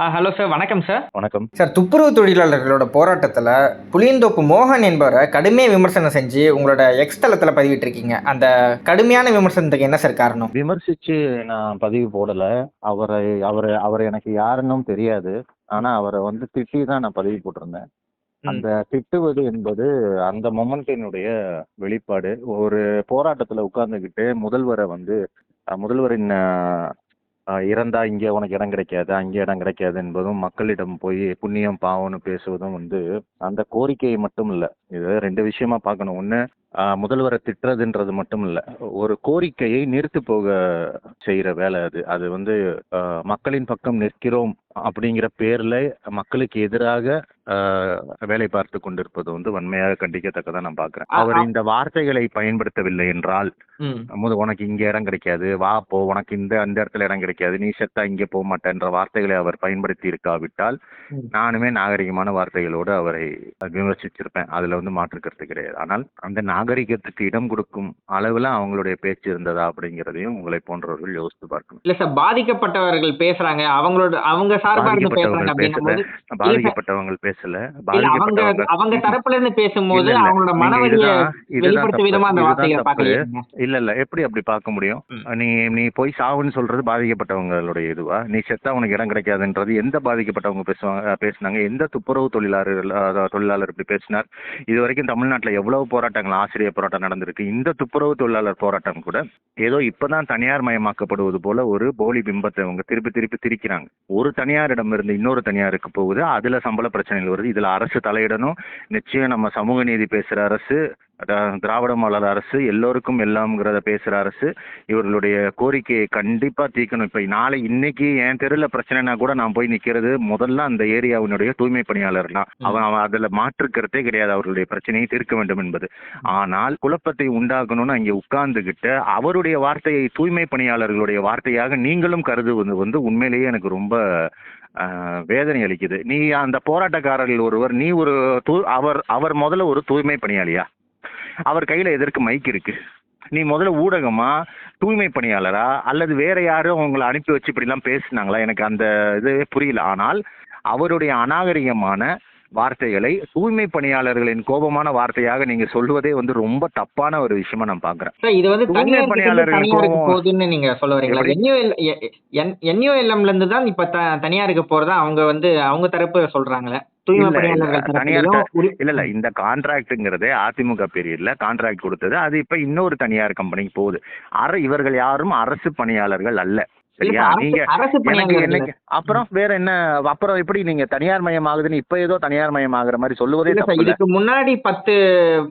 ஆ hello sir வணக்கம் sir. வணக்கம். Sir துப்புரவு தொழிலாளர்களோட போராட்டத்தில் புளியந்தோப்பு மோகன் என்பவரை கடுமையாக விமர்சனம் செஞ்சு உங்களோட எக்ஸ் தளத்தில் பதிவிட்டிருக்கீங்க. அந்த கடுமையான விமர்சனத்துக்கு என்ன சார் காரணம்? விமர்சிச்சு நான் பதிவு போடல. அவரை அவரை அவர் எனக்கு யாருன்னும் தெரியாது. ஆனா அவரை வந்து திட்டி தான் நான் பதிவு போட்டிருந்தேன். அந்த திட்டுவது என்பது அந்த மொமெண்டினுடைய வெளிப்பாடு. ஒரு போராட்டத்துல உட்கார்ந்துகிட்டு முதல்வரை வந்து முதல்வரின் இறந்தால் இறந்தா இங்கே உனக்கு இடம் கிடைக்காது அங்கே இடம் கிடைக்காது என்பதும் மக்களிடம் போய் புண்ணியம் பாவம்னு பேசுவதும் வந்து அந்த கோரிக்கையை மட்டும் இல்லை. இது ரெண்டு விஷயமா பார்க்கணும். ஒன்று முதல்வரை திட்டுறதுன்றது மட்டும் இல்லை. ஒரு கோரிக்கையை நிறுத்து போக செய்கிற வேலை அது. அது வந்து மக்களின் பக்கம் நிற்கிறோம் அப்படிங்கிற பேர்ல மக்களுக்கு எதிராக வேலை பார்த்து கொண்டிருப்பது வந்து வன்மையாக கண்டிக்கத்தக்கதா நான் பாக்குறேன். அவர். இந்த வார்த்தைகளை பயன்படுத்தவில்லை என்றால் ம். முத உனக்கு இங்க இடம் கிடைக்காது. வா போ. உனக்கு இந்த அந்த இடத்துல இடம் கிடைக்காது. நீ செத்தா இங்க போக மாட்டேன்ற வார்த்தைகளை அவர் பயன்படுத்தி இருக்காவிட்டால். நானுமே நாகரிகமான வார்த்தைகளோடு அவரை விமர்சிச்சிருப்பேன். அதுல வந்து மாற்று கருத்து கிடையாது. ஆனால் அந்த நாகரிகத்துக்கு இடம் கொடுக்கும் அளவுல அவங்களுடைய பேச்சு இருந்ததா அப்படிங்கிறதையும் உங்களை போன்றவர்கள் யோசித்து பார்க்கணும். இல்ல சார் பாதிக்கப்பட்டவர்கள் பேசுறாங்க. அவங்களோட அவங்க சார்பா இருந்து பேசுறாங்க பேசல. பாதிக்கப்பட்டவங்க அவங்க தரப்புல இருந்து பேசும்போது. அவங்களோட மனவழிய வெளிப்படுத்தும் விதமா அந்த. வார்த்தைகளை இல்ல இல்ல. எப்படி அப்படி பார்க்க முடியும். நீ நீ போய் சாவுன்னு சொல்றது பாதிக்கப்பட்டவங்களுடைய இதுவா? நீ செத்தா உனக்கு இடம் கிடைக்காதுன்றது எந்த பாதிக்கப்பட்டவங்க பேசுவாங்க பேசுனாங்க? எந்த துப்புரவு தொழிலாளர் தொழிலாளர் இப்படி பேசினார்? இது வரைக்கும் தமிழ்நாட்டுல எவ்வளவு போராட்டங்கள் ஆசிரியர் போராட்டம் நடந்திருக்கு? இந்த துப்புரவு தொழிலாளர் போராட்டம் கூட ஏதோ இப்பதான் தனியார் மயமாக்கப்படுவது போல ஒரு போலி பிம்பத்தை அவங்க திருப்பி திருப்பி திரிக்கிறாங்க. ஒரு தனியாரிடம் இருந்து இன்னொரு தனியாருக்கு போகுது. அதுல சம்பள பிரச்சனைகள் வருது. இதுல அரசு தலையிடணும். நிச்சயம் நம்ம சமூக நீதி பேசுற அரசு திராவிட மாடல் அரசு எல்லோருக்கும் எல்லாம்ங்கிறத பேசுற அரசு இவர்களுடைய கோரிக்கையை கண்டிப்பா தீர்க்கணும். இப்ப நாளை இன்னைக்கு என் தெருல பிரச்சனைனா கூட நான் போய் நிக்கிறது முதல்ல அந்த ஏரியாவினுடைய தூய்மை பணியாளர் தான். அவன் அவன் அதுல மாற்றுக்கிறதே கிடையாது. அவர்களுடைய பிரச்சனையை தீர்க்க வேண்டும் என்பது. ஆனால் குழப்பத்தை உண்டாக்கணும்னு அங்கே உட்கார்ந்துகிட்டு அவருடைய வார்த்தையை தூய்மை பணியாளர்களுடைய வார்த்தையாக நீங்களும் கருதுவது வந்து உண்மையிலேயே எனக்கு ரொம்ப வேதனை அளிக்குது. நீ அந்த போராட்டக்காரர்கள் ஒருவர் நீ ஒரு தூ- அவர் அவர் முதல்ல ஒரு தூய்மை பணியாளியா? அவர் கையில் எதற்கு மைக் இருக்கு? நீ முதல்ல ஊடகமா தூய்மை பணியாளரா அல்லது வேற யாரும் உங்களை அனுப்பி வச்சு இப்படிலாம் பேசினாங்களா? எனக்கு அந்த இது புரியல. ஆனால் அவருடைய அநாகரிகமான வார்த்தைகளை தூய்மை பணியாளர்களின் கோபமான வார்த்தையாக நீங்க சொல்லுவதே வந்து ரொம்ப தப்பான ஒரு விஷயமா நான் பாக்குறேன். இது வந்து தூய்மை பணியாளர்கள். போகுதுன்னு நீங்க சொல்ல வரீங்களா? என்யூஎல்எம்ல இருந்து தான் இப்ப தனியாருக்கு போறதா அவங்க வந்து அவங்க தரப்பு சொல்றாங்களே? இல்ல இல்ல இந்த கான்ட்ராக்ட்ங்கிறதே அதிமுக பீரியட்ல கான்ட்ராக்ட் கொடுத்தது. அது இப்ப இன்னொரு தனியார் கம்பெனிக்கு போகுது. அர இவர்கள் யாரும் அரசு பணியாளர்கள் அல்ல. நீங்க அப்புறம் வேற என்ன? அப்புறம் எப்படி நீங்க தனியார் மயம் ஆகுதுன்னு இப்ப ஏதோ தனியார் மயம் ஆகுற மாதிரி சொல்லுவதே இதுக்கு முன்னாடி பத்து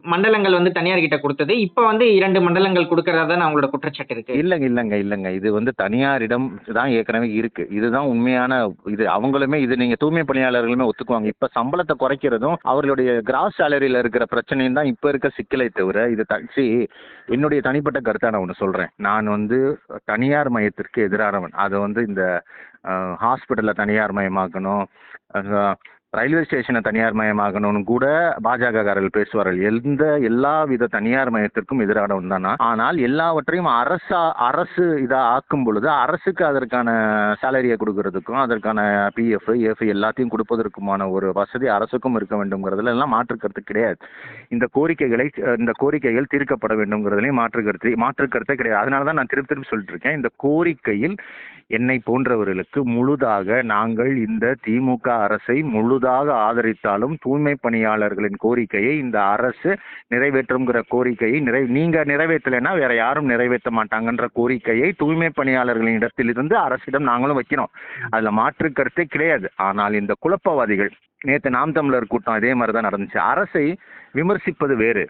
மண்டலங்கள் வந்து தனியார் கிட்ட கொடுத்தது. இப்ப வந்து இரண்டு மண்டலங்கள் கொடுக்கறதா தான் அவங்களோட குற்றச்சாட்டு இருக்கு. இல்லங்க இல்லங்க இல்லங்க. இது வந்து தனியாரிடம் தான் ஏற்கனவே இருக்கு. இதுதான் உண்மையான இது. அவங்களுமே இது நீங்க தூய்மை பணியாளர்களுமே ஒத்துக்குவாங்க. இப்ப சம்பளத்தை குறைக்கிறதும் அவர்களுடைய கிராஸ் சேலரியில இருக்கிற பிரச்சனையும் தான் இப்ப இருக்க சிக்கலை தவிர இது த- see, என்னுடைய தனிப்பட்ட கருத்தா நான் ஒன்று சொல்றேன். நான் வந்து தனியார் மயத்திற்கு செவன் அதை வந்து இந்த ஹாஸ்பிட்டலை தனியார் மயமாக்கணும். ரயில்வே ஸ்டேஷனை தனியார் மயமாக்கணும்னு கூட பாஜகக்காரர்கள் பேசுவார்கள். எந்த எல்லா வித தனியார் மயத்திற்கும் எதிரானவன் தான் ஆனால் எல்லாவற்றையும் அரசா அரசு இதாக ஆக்கும் பொழுது அரசுக்கு அதற்கான சேலரியை கொடுக்கறதுக்கும் அதற்கான பிஎஃப் ஏஃப் எல்லாத்தையும் கொடுப்பதற்குமான ஒரு வசதி அரசுக்கும் இருக்க வேண்டும்ங்கிறதுல எல்லாம் மாற்று கருத்து கிடையாது. இந்த கோரிக்கைகளை இந்த கோரிக்கைகள் தீர்க்கப்பட வேண்டும்ங்கிறதுலையும் மாற்று கருத்து மாற்று கருத்தே கிடையாது. அதனால தான் நான் திருப்பி திருப்பி சொல்லிட்டு இருக்கேன் இந்த கோரிக்கையில் என்னை போன்றவர்களுக்கு முழுதாக நாங்கள் இந்த திமுக அரசை முழு முழுதாக ஆதரித்தாலும் தூய்மை பணியாளர்களின் கோரிக்கையை இந்த அரசு நிறைவேற்றுங்கிற கோரிக்கையை நிறை நீங்க நிறைவேற்றலைன்னா வேற யாரும் நிறைவேற்ற மாட்டாங்கன்ற கோரிக்கையை தூய்மை பணியாளர்களின் இடத்திலிருந்து அரசிடம் நாங்களும் வைக்கிறோம். அதுல மாற்று கருத்தே கிடையாது. ஆனால் இந்த குழப்பவாதிகள் நேற்று நாம் தமிழர் கூட்டம் அதே மாதிரி தான் நடந்துச்சு. அரசை விமர்சிப்பது வேறு.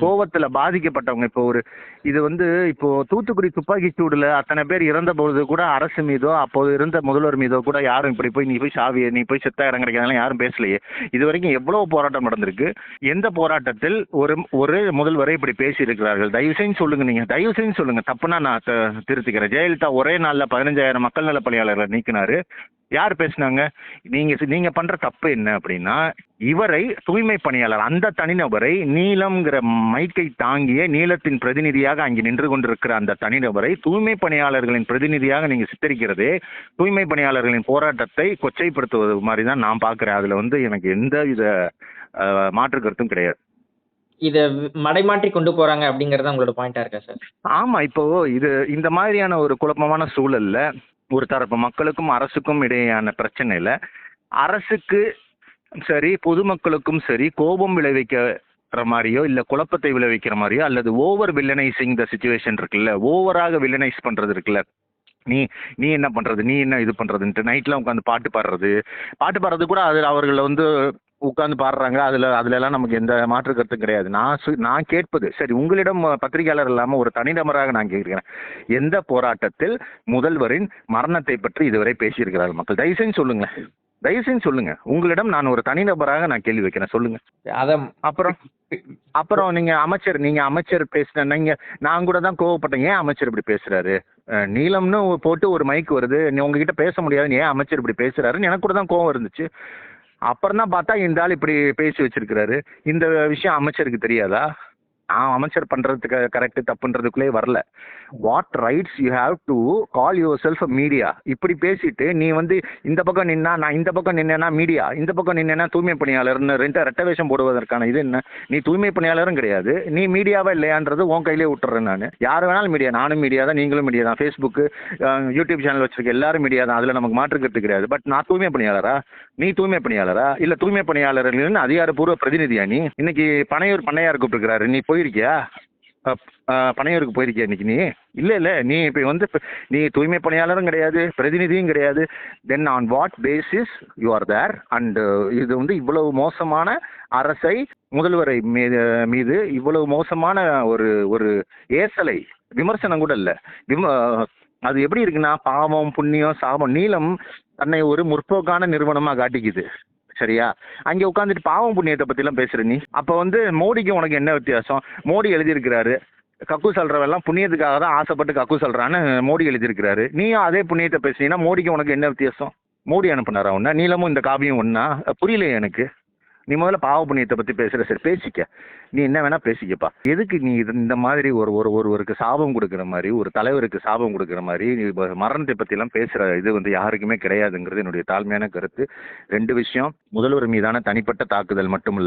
கோவத்துல பாதிக்கப்பட்டவங்க இப்போ ஒரு இது வந்து இப்போ தூத்துக்குடி துப்பாக்கி சூடுல அத்தனை பேர் இறந்த பொழுது கூட அரசு மீதோ அப்போது இருந்த முதல்வர் மீதோ கூட யாரும் இப்படி போய் நீ போய் சாவி நீ போய் செத்த இடம் கிடைக்காதெல்லாம் யாரும் பேசலையே. இது வரைக்கும் எவ்வளவு போராட்டம் நடந்திருக்கு? எந்த போராட்டத்தில் ஒரு ஒரு முதல்வரை இப்படி பேசி இருக்கிறார்கள் தயவு செஞ்சு சொல்லுங்க நீங்க. தயவு செஞ்சு சொல்லுங்க. தப்புனா நான் திருத்திக்கிறேன். ஜெயலலிதா ஒரே நாள்ல பதினஞ்சாயிரம் மக்கள் நல பணியாளர்களை நீக்கினாரு. யார் பேசுனாங்க? நீங்க நீங்க பண்ற தப்பு என்ன அப்படின்னா இவரை தூய்மை பணியாளர் அந்த தனிநபரை நீலம்ங்கிற மைக்கை தாங்கிய நீலத்தின் பிரதிநிதியாக அங்கே நின்று கொண்டிருக்கிற அந்த தனிநபரை தூய்மை பணியாளர்களின் பிரதிநிதியாக நீங்க சித்தரிக்கிறதே தூய்மை பணியாளர்களின் போராட்டத்தை கொச்சைப்படுத்துவது மாதிரி தான் நான் பார்க்கிறேன். அதுல வந்து எனக்கு எந்த வித மாற்று கருத்தும் கிடையாது. இத மடைமாற்றி கொண்டு போறாங்க அப்படிங்கறது உங்களோட பாயிண்டா இருக்கா சார் ஆமா இப்போ இது இந்த மாதிரியான ஒரு குழப்பமான சூழல்ல ஒரு தரப்பு மக்களுக்கும் அரசுக்கும் இடையேயான பிரச்சனையில அரசுக்கு சரி பொதுமக்களுக்கும் சரி கோபம் விளைவிக்கிற மாதிரியோ இல்ல குழப்பத்தை விளைவிக்கிற மாதிரியோ அல்லது ஓவர் வில்லனைசிங் த சுச்சுவேஷன் இருக்குல்ல ஓவராக வில்லனைஸ் பண்றது இருக்குல்ல நீ நீ என்ன பண்றது நீ என்ன இது பண்றதுன்ட்டு நைட்ல உட்காந்து பாட்டு பாடுறது பாட்டு பாடுறது கூட அது அவர்களை வந்து உட்காந்து பாடுறாங்க அதுல அதுல எல்லாம் நமக்கு எந்த மாற்று கருத்தும் கிடையாது. நான் சு- நான் கேட்பது சரி உங்களிடம் பத்திரிகையாளர் இல்லாம ஒரு தனிநபராக நான் கேட்கிறேன். எந்த போராட்டத்தில் முதல்வரின் மரணத்தை பற்றி இதுவரை பேசியிருக்கிறார்கள் மக்கள்? தயவு சொல்லுங்களேன். தயவு செஞ்சு சொல்லுங்க. உங்களிடம் நான் ஒரு தனிநபராக நான் கேள்வி வைக்கிறேன். சொல்லுங்க. அத அப்புறம் அப்புறம் நீங்க அமைச்சர் நீங்க அமைச்சர் பேசின நீங்க நான் கூட தான் கோவப்பட்டேன். ஏன் அமைச்சர் இப்படி பேசுறாரு? அஹ் நீலம்னு போட்டு ஒரு மைக் வருது. நீ உங்ககிட்ட பேச முடியாதுன்னு ஏன் அமைச்சர் இப்படி பேசுறாருன்னு எனக்கு கூட தான் கோவம் இருந்துச்சு. அப்புறம் தான் பார்த்தா இந்த ஆள் இப்படி பேசி வச்சிருக்கிறாரு. இந்த விஷயம் அமைச்சருக்கு தெரியாதா? நான் அமைச்சர் பண்றதுக்கு கரெக்ட் தப்புன்றதுக்குள்ளே வரல. What rights you have to call yourself media இப்படி பேசிட்டு நீ வந்து இந்த பக்கம் நின்னா நான் இந்த பக்கம் நின்னேன்னா மீடியா இந்த பக்கம் நின்னேன்னா தூய்மை பணியாளர்னு ரெண்டு ரெட்டவேஷம் போடுவதற்கான இது என்ன? நீ தூய்மை பணியாளரும் கிடையாது. நீ மீடியாவா இல்லையான்றது உன் கையிலே விட்டுறேன் நான். யார் வேணாலும் மீடியா நானும் மீடியா தான் நீங்களும் மீடியா தான். ஃபேஸ்புக்கு யூடியூப் சேனல் வச்சிருக்க எல்லாரும் மீடியா தான். அதில் நமக்கு மாற்றுக்கிறது கிடையாது. பட் நான் தூய்மை பணியாளரா? நீ தூய்மை பணியாளரா? இல்ல தூய்மை பணியாளர்களின் அதிகாரப்பூர்வ பிரதிநிதியா நீ? இன்னைக்கு பனையூர் பண்ணையார் கூப்பிட்டுருக்காரு நீ போய் போயிருக்கியா? அப்- பனையூருக்கு போயிருக்கியா இன்னைக்கு நீ? இல்லை இல்லை நீ இப்போ வந்து நீ தூய்மை பணியாளரும் கிடையாது பிரதிநிதியும் கிடையாது. Then on what basis you are there and இது வந்து இவ்வளவு மோசமான அரசை முதல்வரை மீது மீது இவ்வளவு மோசமான ஒரு ஒரு ஏசலை விமர்சனம் கூட இல்லை. விம அது எப்படி இருக்குன்னா பாவம் புண்ணியம் சாபம் நீளம் தன்னை ஒரு முற்போக்கான நிறுவனமாக காட்டிக்குது. சரியா? அங்கே உட்காந்துட்டு பாவம் புண்ணியத்தை பற்றிலாம் பேசுகிற நீ. அப்போ வந்து மோடிக்கு உனக்கு என்ன வித்தியாசம்? மோடி எழுதியிருக்கிறாரு. கக்கு சொல்றவெல்லாம் புண்ணியத்துக்காக தான் ஆசைப்பட்டு கக்கு சொல்கிறான்னு மோடி எழுதியிருக்கிறாரு. நீயும் அதே புண்ணியத்தை பேசுனீங்கன்னா மோடிக்கு உனக்கு என்ன வித்தியாசம்? மோடி அனுப்புனாரா ஒன்றா நீளமும் இந்த காவியம் ஒன்றா புரியலையே எனக்கு. நீ முதல்ல பாவ புண்ணியத்தை பத்தி பேசுற சரி பேசிக்க. நீ என்ன வேணா பேசிக்கப்பா. எதுக்கு நீ இது இந்த மாதிரி ஒரு ஒரு ஒருவருக்கு சாபம் கொடுக்குற மாதிரி ஒரு தலைவருக்கு சாபம் கொடுக்குற மாதிரி நீ மரணத்தை பத்தி எல்லாம் பேசுற இது வந்து யாருக்குமே கிடையாதுங்கிறது என்னுடைய தாழ்மையான கருத்து. ரெண்டு விஷயம் முதல்வர் மீதான தனிப்பட்ட தாக்குதல் மட்டும்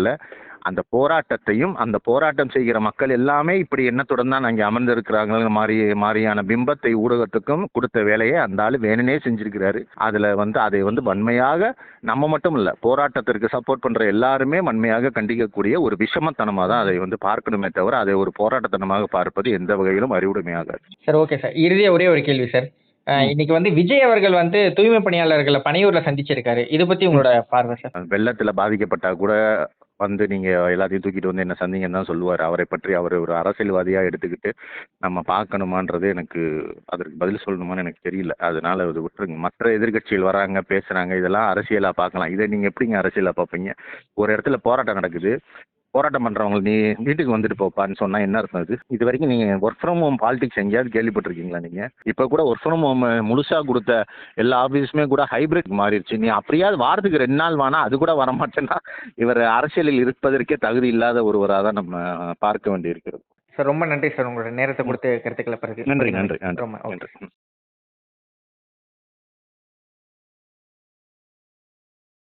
அந்த போராட்டத்தையும் அந்த போராட்டம் செய்கிற மக்கள் எல்லாமே இப்படி எண்ணத்துடன் தான் அங்கே அமர்ந்திருக்கிறாங்க மாதிரி மாதிரியான பிம்பத்தை ஊடகத்துக்கும் கொடுத்த வேலையை அந்த ஆள் வேணுனே செஞ்சிருக்கிறாரு. அதில் வந்து அதை வந்து வன்மையாக நம்ம மட்டும் இல்லை போராட்டத்திற்கு சப்போர்ட் பண்ணுற எல்லாருமே வன்மையாக கண்டிக்கக்கூடிய ஒரு விஷமத்தனமாக தான் அதை வந்து பார்க்கணுமே தவிர அதை ஒரு போராட்டத்தனமாக பார்ப்பது எந்த வகையிலும் அறிவுடைமையாகாது. Sir okay sir. இறுதியாக ஒரே ஒரு கேள்வி சார். இன்னைக்கு வந்து விஜய் அவர்கள் வந்து தூய்மை பணியாளர்களை பனையூர்ல சந்திச்சிருக்காரு. இதை பத்தி உங்களோட பார்வை சார்? வெள்ளத்துல பாதிக்கப்பட்டா கூட வந்து நீங்க எல்லாத்தையும் தூக்கிட்டு வந்து என்ன சந்திங்கன்னு தான் சொல்லுவார். அவரை பற்றி அவர் ஒரு அரசியல்வாதியா எடுத்துக்கிட்டு நம்ம பார்க்கணுமான்றது எனக்கு அதற்கு பதில் சொல்லணுமான்னு எனக்கு தெரியல. அதனால அது விட்டுருங்க. மற்ற எதிர்க்கட்சிகள் வராங்க பேசுறாங்க இதெல்லாம் அரசியலா பார்க்கலாம். இதை நீங்க எப்படிங்க அரசியலா பார்ப்பீங்க? ஒரு இடத்துல போராட்டம் நடக்குது. போராட்டம் பண்றவங்க நீ வீட்டுக்கு வந்துட்டு போப்பான்னு சொன்னா என்ன அர்த்தம் இது இது வரைக்கும் நீங்க ஒர்க் ஃப்ரம் ஹோம் பாலிடிக்ஸ் எங்கேயாவது கேள்விப்பட்டிருக்கீங்களா நீங்க? இப்ப கூட ஒர்க் ஃப்ரம் ஹோம் முழுசா கொடுத்த எல்லா ஆஃபீஸுமே கூட ஹைபிரிட் மாறிடுச்சு. நீ அப்படியாவது வாரத்துக்கு ரெண்டு நாள் வேணா அது கூட வரமாட்டேன்னா இவர் அரசியலில் இருப்பதற்கே தகுதி இல்லாத ஒருவராக தான் நம்ம பார்க்க வேண்டி இருக்கிறது சார் ரொம்ப நன்றி சார் உங்களோட நேரத்தை கொடுத்து கருத்துக்களை பிறகு நன்றி நன்றி நன்றி. ரொம்ப நன்றி.